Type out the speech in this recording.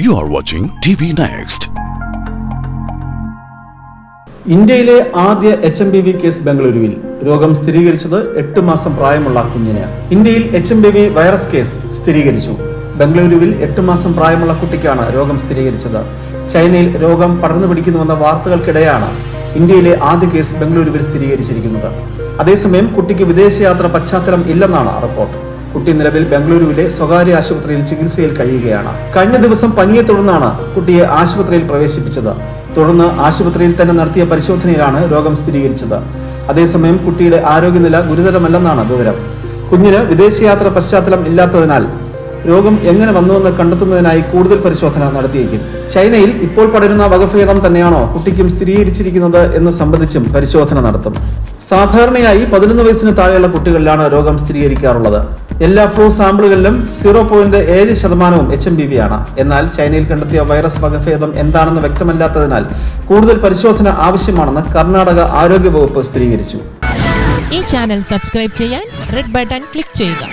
You are watching TV Next. ഇന്ത്യയിലെ ആദ്യ H M B V case ബംഗളൂരുവിൽ രോഗം സ്ഥിരീകരിച്ചത് എട്ട് മാസം പ്രായമുള്ള കുഞ്ഞിന്. ഇന്ത്യയിൽ H M B V virus case സ്ഥിരീകരിച്ചു. ബംഗളൂരുവിൽ എട്ട് മാസം പ്രായമുള്ള കുട്ടിക്കാണ് രോഗം സ്ഥിരീകരിച്ചത്. ചൈനയിൽ രോഗം പടർന്നു പിടിക്കുന്നുവെന്ന വാർത്തകൾക്കിടെയാണ് ഇന്ത്യയിലെ ആദ്യ കേസ് ബംഗളൂരുവിൽ സ്ഥിരീകരിച്ചിരിക്കുന്നത്. അതേസമയം കുട്ടിക്ക് വിദേശയാത്ര പശ്ചാത്തലം ഇല്ലെന്നാണ് റിപ്പോർട്ട്. കുട്ടി നിലവിൽ ബംഗളൂരുവിലെ സ്വകാര്യ ആശുപത്രിയിൽ ചികിത്സയിൽ കഴിയുകയാണ്. കഴിഞ്ഞ ദിവസം പനിയെ തുടർന്നാണ് കുട്ടിയെ ആശുപത്രിയിൽ പ്രവേശിപ്പിച്ചത്. തുടർന്ന് ആശുപത്രിയിൽ തന്നെ നടത്തിയ പരിശോധനയിലാണ് രോഗം സ്ഥിരീകരിച്ചത്. അതേസമയം കുട്ടിയുടെ ആരോഗ്യനില ഗുരുതരമല്ലെന്നാണ് വിവരം. കുഞ്ഞിന് വിദേശയാത്ര പശ്ചാത്തലം ഇല്ലാത്തതിനാൽ രോഗം എങ്ങനെ വന്നുവെന്ന് കണ്ടെത്തുന്നതിനായി കൂടുതൽ പരിശോധന നടത്തിയേക്കും. ചൈനയിൽ ഇപ്പോൾ പടരുന്ന വകഭേദം തന്നെയാണോ കുട്ടിക്കും സ്ഥിരീകരിച്ചിരിക്കുന്നത് എന്ന് സംബന്ധിച്ചും പരിശോധന നടത്തും. സാധാരണയായി പതിനൊന്ന് വയസ്സിന് താഴെയുള്ള കുട്ടികളിലാണ് രോഗം സ്ഥിരീകരിക്കാറുള്ളത്. എല്ലാ ഫ്ലൂ സാമ്പിളുകളിലും സീറോ പോയിന്റ് ഏഴ് ശതമാനവും എച്ച് എം ബി വി ആണ്. എന്നാൽ ചൈനയിൽ കണ്ടെത്തിയ വൈറസ് വകഭേദം എന്താണെന്ന് വ്യക്തമല്ലാത്തതിനാൽ കൂടുതൽ പരിശോധന ആവശ്യമാണെന്ന് കർണാടക ആരോഗ്യ വകുപ്പ് സ്ഥിരീകരിച്ചു. ഈ ചാനൽ സബ്സ്ക്രൈബ് ചെയ്യാൻ റെഡ് ബട്ടൺ ക്ലിക്ക് ചെയ്യുക.